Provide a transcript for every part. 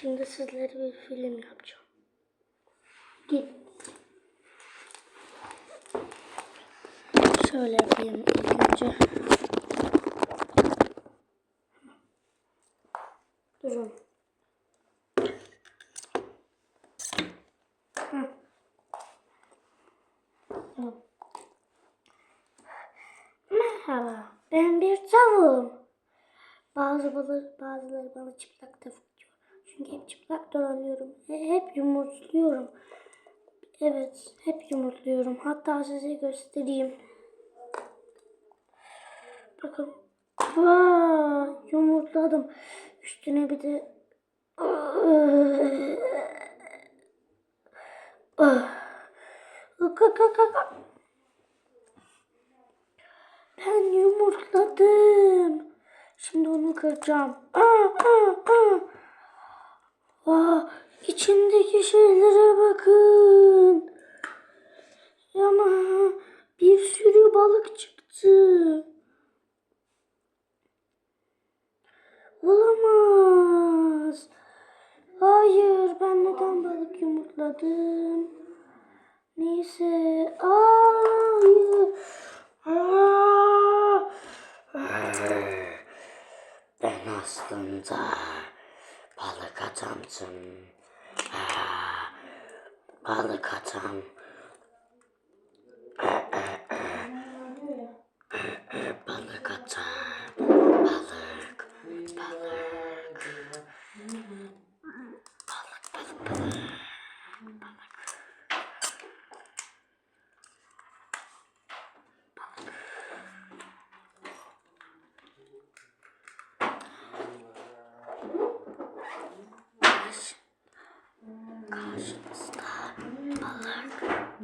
Şimdi sizlere bir film yapacağım. Git. Şöyle yapayım önce. Durun. Merhaba, ben bir tavuğum. Bazı bazıları bana çıplak tavuk. Çünkü hep çıplak dolanıyorum. He- Hep yumurtluyorum. Evet, hep yumurtluyorum. Hatta size göstereyim. Bakın. Vay, yumurtladım. Üstüne bir de Ben yumurtladım. Şimdi onu kıracağım. Aa, aa, aa. Aa, içindeki şeylere bakın. Ama bir sürü balık çıktı. Olamaz. Hayır, ben neden balık yumurtladım? Neyse. Aa, hayır. Aa. Ben aslında balık adamdım. Aa, balık adam.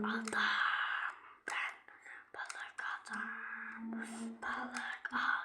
Adam. Ben balık adam. Balık adam.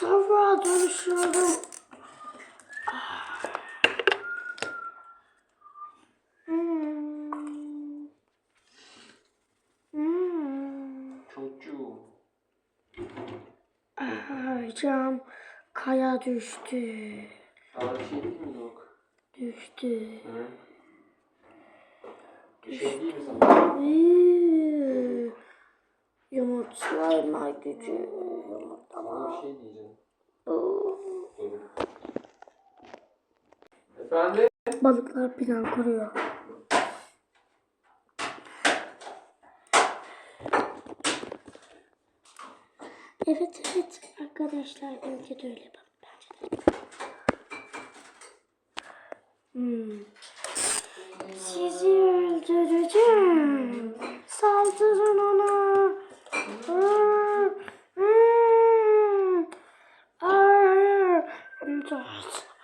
Tavuğa dönüşüyorum. Hmm. Hmm. Çocuğum. Ay cam kaya düştü. Aa bir şey değil mi yok? Düştü. Hı? Bir şey değil mi sana? Üü. Yumurtlama gücü. Bir şey diyeceğim. Efendim? Balıklar plan kuruyor. Evet evet arkadaşlar bence de öyle bak bence de. Hmm. 这儿子。